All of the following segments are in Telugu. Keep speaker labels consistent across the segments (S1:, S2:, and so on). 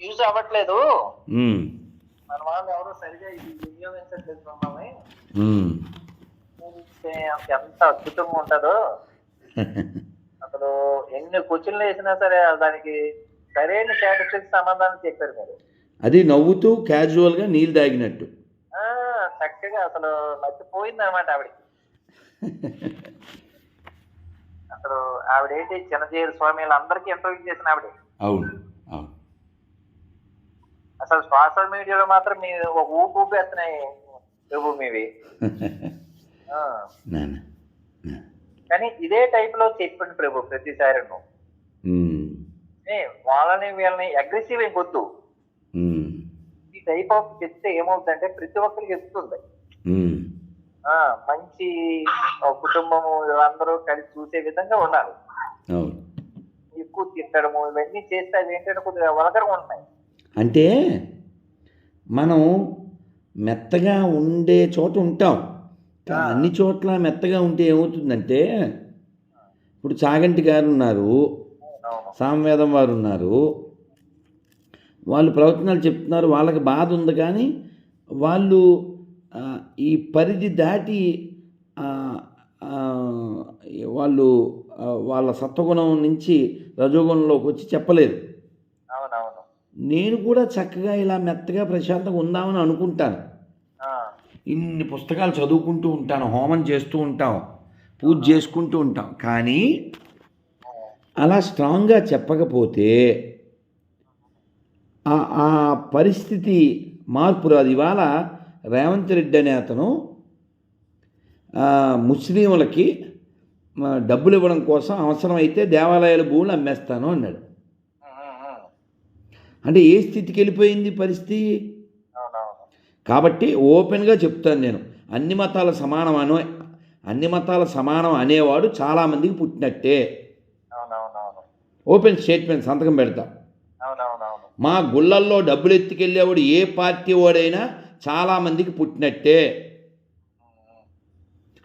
S1: యూజ్ అవ్వట్లేదు. మన వాళ్ళు ఎవరు సరిగా ఇది వినియోగించట్లేదు మమ్మల్ని. ఎంత అద్భుతంగా ఉంటుందో. అసలు ఎన్ని క్వశ్చన్లు వేసినా సరే దానికి సరైన సాటిస్ఫాక్షన్ సమాధానం చెప్పారు మీరు.
S2: అది నవ్వుతూ క్యాజువల్గా నీళ్ళు తాగినట్టు.
S1: చక్కగా అసలు మర్చిపోయింది అనమాట ఆవిడకి అసలు ఆవిడేంటి చిన్నజీవి స్వామి అందరికీ ఇంటర్వ్యూ చేసిన ఆవిడ.
S2: అవును.
S1: అసలు సోషల్ మీడియాలో మాత్రం మీ ఒక ఊపు ఊపేస్తున్నాయి ప్రభు మీవి. కానీ ఇదే టైప్లో చెప్పండి ప్రభు ప్రతిసారి నువ్వు. వాళ్ళని వీళ్ళని అగ్రెసివ్
S2: ఉమ్,
S1: ఈ టైప్ ఆఫ్ చెప్తే ఏమవుతుందంటే ప్రతి ఒక్కరికి చెప్తుంది. మంచి కుటుంబము వీళ్ళందరూ కలిసి చూసే విధంగా ఉండాలి. ఎక్కువ తిట్టడము ఇవన్నీ చేస్తే అవి ఏంటంటే కొద్దిగా వలకరంగా ఉంటున్నాయి.
S2: అంటే మనం మెత్తగా ఉండే చోట ఉంటాం. అన్ని చోట్ల మెత్తగా ఉంటే ఏమవుతుందంటే ఇప్పుడు చాగంటి గారు ఉన్నారు సామవేదం వారు ఉన్నారు. వాళ్ళు ప్రవచనాలు చెప్తున్నారు వాళ్ళకి బాధ ఉంది కానీ వాళ్ళు ఈ పరిధి దాటి వాళ్ళు వాళ్ళ సత్వగుణం నుంచి రజోగుణంలోకి వచ్చి చెప్పలేరు
S1: అవునవును
S2: నేను కూడా చక్కగా ఇలా మెత్తగా ప్రశాంతంగా ఉందామని అనుకుంటాను. ఇన్ని పుస్తకాలు చదువుకుంటూ ఉంటాను హోమం చేస్తూ ఉంటాం పూజ చేసుకుంటూ ఉంటాం. కానీ అలా స్ట్రాంగ్గా చెప్పకపోతే ఆ ఆ పరిస్థితి మార్పు రాదు. ఇవాళ రేవంత్ రెడ్డి అనే అతను ముస్లింలకి డబ్బులు ఇవ్వడం కోసం అవసరమైతే దేవాలయాల భూములు అమ్మేస్తాను అన్నాడు. అంటే ఏ స్థితికి వెళ్ళిపోయింది పరిస్థితి కాబట్టి ఓపెన్గా చెప్తాను నేను. అన్ని మతాల సమానం అనే అన్ని మతాల సమానం అనేవాడు చాలామందికి పుట్టినట్టే. ఓపెన్ స్టేట్మెంట్ సంతకం పెడతా. మా గుళ్ళల్లో డబ్బులు ఎత్తుకెళ్ళేవాడు ఏ పార్టీ వాడైనా చాలామందికి పుట్టినట్టే.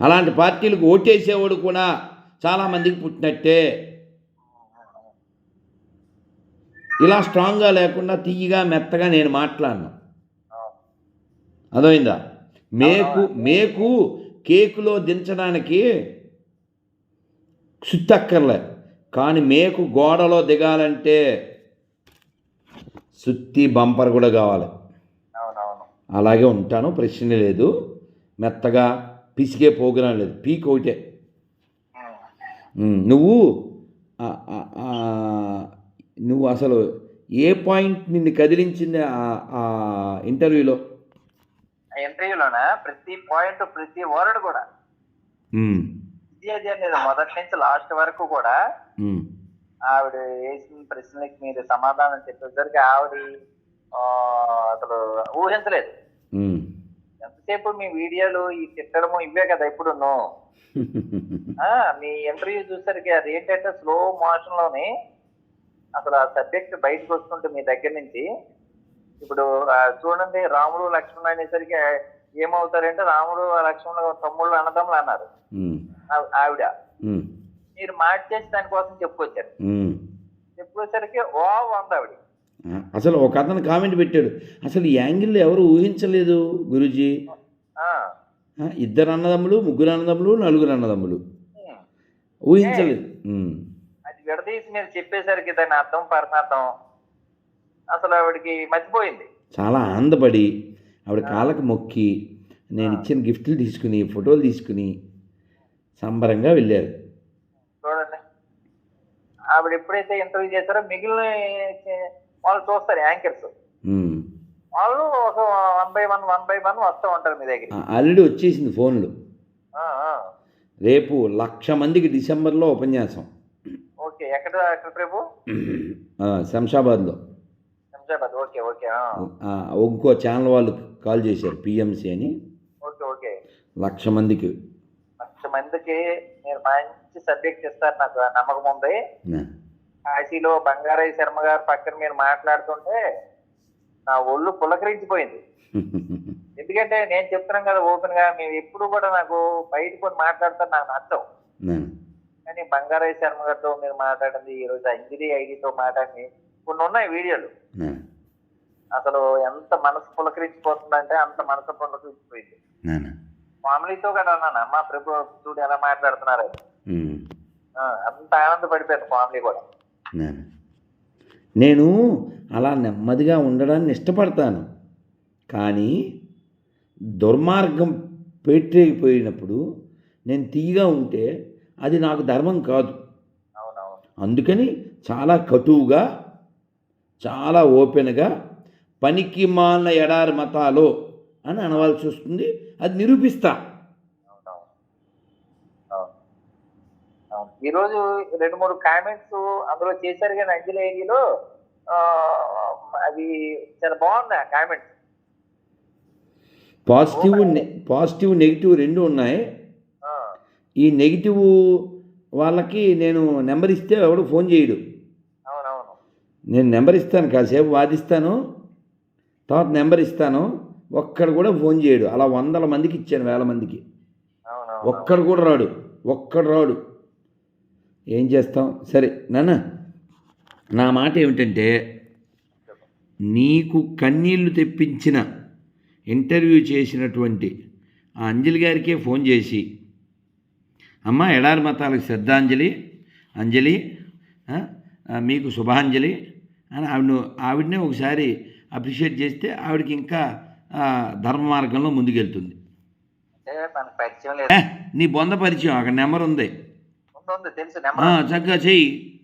S2: అలాంటి పార్టీలకు ఓటేసేవాడు కూడా చాలామందికి పుట్టినట్టే. ఇలా స్ట్రాంగ్గా లేకుండా తీయగా మెత్తగా నేను మాట్లాడను. అర్థమైందా? మేకు మేకు కేకులో దించడానికి సుత్తక్కర్లే. కానీ మేకు గోడలో దిగాలంటే సుత్తి బంపర్ కూడా కావాలి. అలాగే ఉంటాను ప్రశ్న లేదు. మెత్తగా పిసికే పోగ్రాం లేదు. పీక్ ఒకటే. నువ్వు నువ్వు అసలు ఏ పాయింట్ నిన్ను కదిలించింది ఆ- ఆ ఇంటర్వ్యూలో?
S1: ఇంటర్వ్యూలోన? ప్రతి పాయింట్ ప్రతి వర్డ్ కూడా. ఇది అనేది మొదటి నుంచి లాస్ట్ వరకు కూడా ఆవిడ వేసిన ప్రశ్నలకి మీరు సమాధానం చెప్పేసరికి ఆవిడ అసలు ఊహించలేదు. ఎంతసేపు మీ వీడియోలు ఈ తిట్టడము ఇవే కదా ఇప్పుడు మీ ఇంటర్వ్యూ చూసరికి అది ఏంటంటే స్లో మోషన్లోని అసలు ఆ సబ్జెక్ట్ బయటకు వస్తుంటే మీ దగ్గర నుంచి ఇప్పుడు చూడండి రాముడు లక్ష్మణుడు అనేసరికి ఏమవుతారంటే రాముడు లక్ష్మణుడు తమ్ముళ్ళు అన్నదమ్ములు అన్నారు. ఆవిడ. మీరు మార్చేసి దానికోసం చెప్పుకొచ్చారు.
S2: ఉమ్.
S1: చెప్పుకొసరికి ఓ వంద ఆవిడ.
S2: అసలు ఒక అతను కామెంట్ పెట్టాడు. అసలు ఈ యాంగిల్లో ఎవరు ఊహించలేదు గురుజీ? ఇద్దరు అన్నదమ్ములు ముగ్గురు అన్నదమ్ములు నలుగురు అన్నదమ్ములు. ఊహించలేదు.
S1: విడదీసి మీరు చెప్పేసరికి దాని అర్థం పరమార్థం అసలు ఆవిడకి మర్చిపోయింది.
S2: చాలా ఆనందపడి ఆవిడ కాళ్ళకు మొక్కి నేను ఇచ్చిన గిఫ్ట్లు తీసుకుని ఫోటోలు తీసుకుని సంబరంగా వెళ్ళారు.
S1: చూడండి. ఆవిడ ఎప్పుడైతే ఇంటర్వ్యూ చేశారో మిగిలిన వాళ్ళు చూస్తారు యాంకర్స్. వాళ్ళు ఒక one by one one by one వస్తూ ఉంటారు మీ దగ్గర
S2: ఆల్రెడీ వచ్చేసింది ఫోన్లు. రేపు లక్ష మందికి డిసెంబర్లో ఉపన్యాసం.
S1: ఎక్కడ ఎక్కడ ప్రభు?
S2: శంషాబాద్లో.
S1: శంషాబాద్ ఓకే ఓకే
S2: ఇంకో ఛానల్ వాళ్ళు కాల్ చేశారు పిఎంసి అని.
S1: Okay okay.
S2: లక్ష మందికి.
S1: లక్ష మందికి మీరు మంచి సబ్జెక్ట్ ఇస్తారు నాకు నమ్మకం ఉంది. కాశీలో బంగారయ్య శర్మ గారు పక్కన మీరు మాట్లాడుతుంటే నా ఒళ్ళు పులకరించిపోయింది. ఎందుకంటే నేను చెప్తున్నాను కదా ఓపెన్గా మీరు ఎప్పుడు కూడా నాకు బయట కొన్ని మాట్లాడతారు నాకు నచ్చవు. బంగారయ్య శర్మ గారితో మీరు మాట్లాడింది ఈ రోజు అంజలి ఐడితో మాట్లాడింది. కొన్ని ఉన్నాయి వీడియోలు. అసలు ఎంత మనసు పులకరించిపోతుందంటే అంత మనసు పులకరించిపోయింది. ఫ్యామిలీతో కూడా అన్నాను అమ్మా ప్రభు చూడు ఎలా మాట్లాడుతున్నారు. అంత ఆనందపడిపోయారు ఫ్యామిలీ కూడా.
S2: నేను. అలా నెమ్మదిగా ఉండడాన్ని ఇష్టపడతాను. కానీ దుర్మార్గం పెట్టేగిపోయినప్పుడు నేను తీగా ఉంటే అది నాకు ధర్మం కాదు. అందుకని చాలా కటువుగా చాలా ఓపెన్గా పనికి మాల ఎడారి మతాలో అని అనవలసి వస్తుంది. అది నిరూపిస్తా.
S1: ఈరోజు రెండు మూడు కామెంట్స్ అందులో చేశారు కానీ అంజలి ఏరియాలో అది చాలా ఆ కామెంట్స్.
S2: పాజిటివ్ పాజిటివ్ నెగిటివ్ రెండు ఉన్నాయి. ఈ నెగిటివ్ వాళ్ళకి నేను నెంబర్ ఇస్తే ఎవడు ఫోన్ చేయడు.
S1: అవునవును.
S2: నేను నెంబర్ ఇస్తాను కాసేపు వాదిస్తాను తర్వాత నెంబర్ ఇస్తాను ఒక్కడు కూడా ఫోన్ చేయడు. అలా వందల మందికి ఇచ్చాను వేల మందికి. ఒక్కడు కూడా రాడు ఒక్కడు రాడు. ఏం చేస్తాం? సరే నాన్న నా మాట ఏమిటంటే నీకు కన్నీళ్ళు తెప్పించిన ఇంటర్వ్యూ చేసినటువంటి ఆ అంజలి గారికే ఫోన్ చేసి అమ్మ ఎడారి మతాలకు శ్రద్ధాంజలి అంజలి మీకు శుభాంజలి అని ఆవిడ ఆవిడనే ఒకసారి అప్రిషియేట్ చేస్తే ఆవిడకి ఇంకా ధర్మ మార్గంలో ముందుకెళ్తుంది. నీ బొంద పరిచయం అక్కడ నెంబర్ ఉంది. చక్కగా చెయ్యి.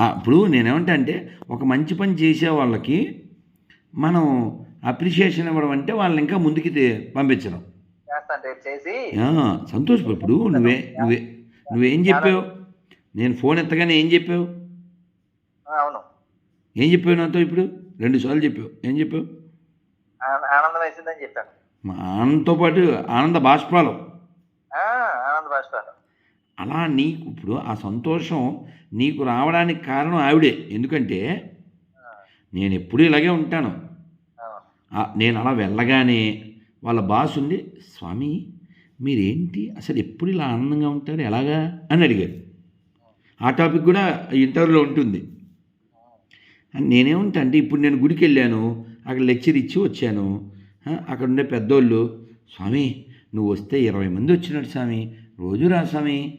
S2: ఇప్పుడు నేనేమంటా అంటే ఒక మంచి పని చేసే వాళ్ళకి మనం అప్రిషియేషన్ ఇవ్వడం అంటే వాళ్ళని ఇంకా ముందుకి తే- పంపించడం.
S1: చేస్తాను రేపు చేసి.
S2: ఆ, సంతోషపడు ఇప్పుడు. నువ్వే నువ్వే నువ్వేం చెప్పావు? నేను ఫోన్ ఎత్తగానే ఏం చెప్పావు?
S1: అవును.
S2: ఏం చెప్పావు నాతో ఇప్పుడు? రెండు సార్లు చెప్పావు. ఏం చెప్పావు?
S1: ఆనందం వేసిందని చెప్పాను.
S2: ఆనందంతో పాటు ఆనంద బాష్పాలు.
S1: ఆనంద భాషలో
S2: అలా నీకు ఇప్పుడు ఆ సంతోషం నీకు రావడానికి కారణం ఆవిడే. ఎందుకంటే నేను ఎప్పుడూ ఇలాగే ఉంటాను. నేను అలా వెళ్ళగానే వాళ్ళ బాస్ ఉండి స్వామి మీరేంటి? అసలు ఎప్పుడు ఇలా ఆనందంగా ఉంటారు? ఎలాగా? అని అడిగారు. ఆ టాపిక్ కూడా ఇంటర్వ్యూలో ఉంటుంది. నేనేమంటా అంటే ఇప్పుడు నేను గుడికి వెళ్ళాను అక్కడ లెక్చర్ ఇచ్చి వచ్చాను అక్కడ ఉండే పెద్దోళ్ళు స్వామి నువ్వు వస్తే ఇరవై మంది వచ్చినట్టు స్వామి రోజు రా స్వామి.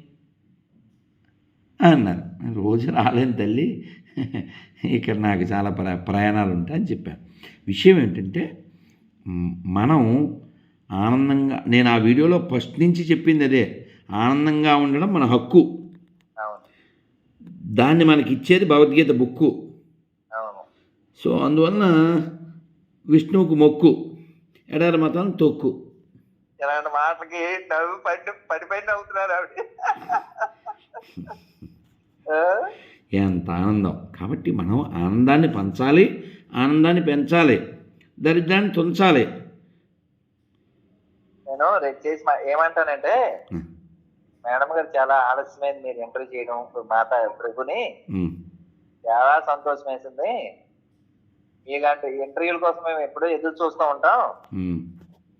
S2: అన్నారు. రోజు రాలేను తల్లి ఇక్కడ నాకు చాలా ప్ర ప్రయాణాలు ఉంటాయని చెప్పాను విషయం ఏంటంటే మనం ఆనందంగా నేను ఆ వీడియోలో ఫస్ట్ నుంచి చెప్పింది అదే ఆనందంగా ఉండడం మన హక్కు. దాన్ని మనకి ఇచ్చేది భగవద్గీత బుక్కు.
S1: అవును.
S2: సో అందువలన విష్ణువుకు మొక్కు ఎడారి మతం తొక్కు.
S1: ఇలాంటి మాటలకి నవ్వు పడి ఆవిడ. ఆ?
S2: ఎంత ఆనందం. కాబట్టి మనం ఆనందాన్ని పంచాలి ఆనందాన్ని పెంచాలి. దరిద్రాన్ని తుంచాలి.
S1: నేను రేపు చేసి ఏమంటానంటే. మేడం గారు చాలా ఆలస్యమైంది మీరు ఇంటర్వ్యూ చేయడం మాత ప్రభుని. చాలా సంతోషం వేసింది. ఇలాంటి ఇంటర్వ్యూల కోసం మేము ఎప్పుడూ ఎదురు చూస్తూ ఉంటాం.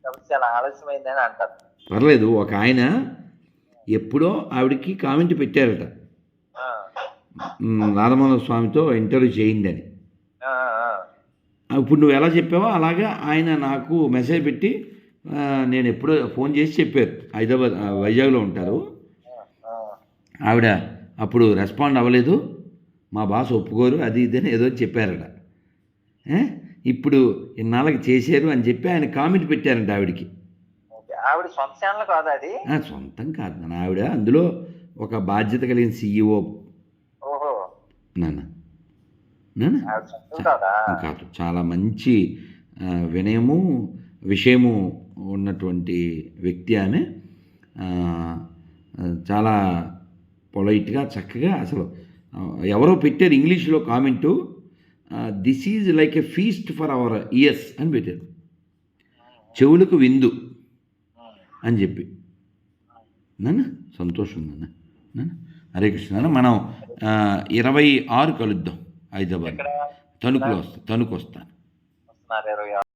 S1: కాబట్టి చాలా ఆలస్యమైంది అని అంటారు.
S2: పర్లేదు ఒక ఆయన ఎప్పుడో ఆవిడకి కామెంట్ పెట్టారట. రాధమోహన స్వామితో ఇంటర్వ్యూ చేయిందని ఇప్పుడు నువ్వు ఎలా చెప్పావో అలాగా ఆయన నాకు మెసేజ్ పెట్టి నేను ఎప్పుడో ఫోన్ చేసి చెప్పారు. హైదరాబాద్ వైజాగ్లో ఉంటారు. ఆవిడ అప్పుడు రెస్పాండ్ అవ్వలేదు. మా బాస్ ఒప్పుకోరు అది ఇది అని ఏదో చెప్పారట? ఇప్పుడు ఇన్నాళ్ళకి చేశారు అని చెప్పి ఆయన కామెంట్ పెట్టారంట ఆవిడకి.
S1: ఆవిడ సొంత ఛానల్ కాదు అది?
S2: సొంతం కాదు నాన్న. ఆవిడ అందులో ఒక బాధ్యత కలిగిన సీఈఓ
S1: ఓహో.
S2: నాన్న.
S1: కాదా.
S2: చాలా మంచి వినయము విషయము ఉన్నటువంటి వ్యక్తి ఆమె. చాలా పొలైట్గా చక్కగా అసలు ఎవరో పెట్టారు ఇంగ్లీష్లో comment this is like a feast for our ears అని పెట్టారు. చెవులకు విందు అని చెప్పి. నాన్న సంతోషం నాన్న నాన్న హరే కృష్ణ. మనం ఇరవై ఆరు కలుద్దాం. హైదరాబాద్. తణుకులో వస్తా తణుకు వస్తాను